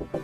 ओलमन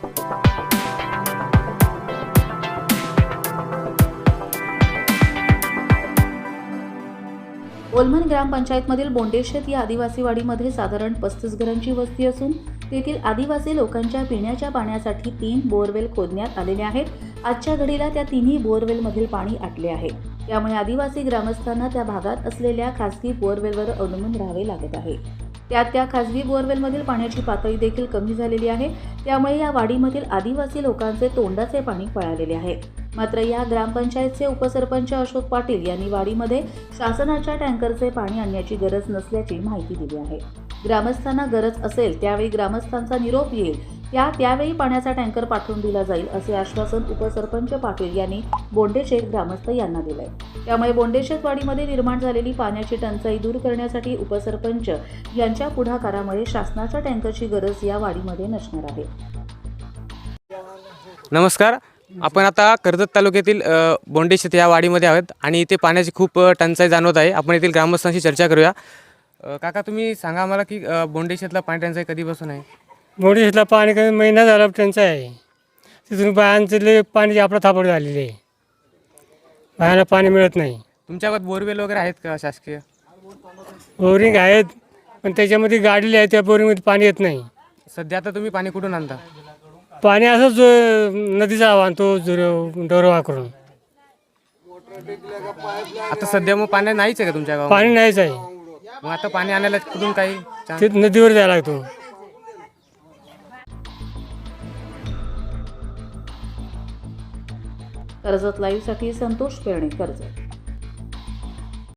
ग्रामपंचायतमधील बोंडेशेत या आदिवासी वाडीमध्ये साधारण पस्तीस घरांची वस्ती असून तेथील आदिवासी लोकांच्या पिण्याच्या पाण्यासाठी तीन बोअरवेल खोदण्यात आलेले आहेत. आजच्या घडीला त्या तिन्ही बोअरवेलमधील पाणी आटले आहे. त्यामुळे आदिवासी ग्रामस्थांना त्या भागात असलेल्या खासगी बोअरवेलवर अवलंबून राहावे लागत आहे. त्यात त्या खासगी बोअरवेलमधील पाण्याची पातळी देखील कमी झालेली आहे. त्यामुळे या वाडीमधील आदिवासी लोकांचे तोंडाचे पाणी पळालेले आहे. मात्र या ग्रामपंचायतचे उपसरपंच अशोक पाटील यांनी वाडीमध्ये शासनाच्या टँकरचे पाणी आणण्याची गरज नसल्याची माहिती दिली आहे. ग्रामस्थांना गरज असेल त्यावेळी ग्रामस्थांचा निरोप येईल या त्यावेळी पाण्याचा टँकर पाठवून दिला जाईल असे आश्वासन उपसरपंच पाटील यांनी बोंडेशेत ग्रामस्थ यांना दिलंय. त्यामुळे बोंडेशेत वाडीमध्ये निर्माण झालेली पाण्याची टंचाई दूर करण्यासाठी उपसरपंच यांच्या पुढाकारामुळे शासनाच्या टँकरची गरज या वाडीमध्ये नसणार आहे. नमस्कार. आपण आता कर्जत तालुक्यातील बोंडेशेत या वाडीमध्ये आहोत आणि इथे पाण्याची खूप टंचाई जाणवत आहे. आपण येथील ग्रामस्थांशी चर्चा करूया. काका तुम्ही सांगा आम्हाला की बोंडेशेतला पाणी टंचाई कधीपासून आहे? मोठीला पाणी कमी महिना झाला त्यांचा आहे. तिथून बायांचं पाण्याची आपला थापड झालेली आहे. बायांना पाणी मिळत नाही. तुमच्या गावात बोरवेल वगैरे आहेत का शासकीय? बोरिंग आहेत पण त्याच्यामध्ये गाडीले आहे त्या बोरिंगमध्ये पाणी येत नाही. सध्या आता तुम्ही पाणी कुठून आणता? पाणी असंच अं, नदीचा आणतो डोरवा करून आता सध्या मग पाणी नाहीच आहे का तुमच्या गावात पाणी नाहीच आहे. मग आता पाणी आणायला कुठून काही? ते नदीवर जायला लागतो. कर्जत लाईव्हसाठी संतोष पेरणे कर्जत.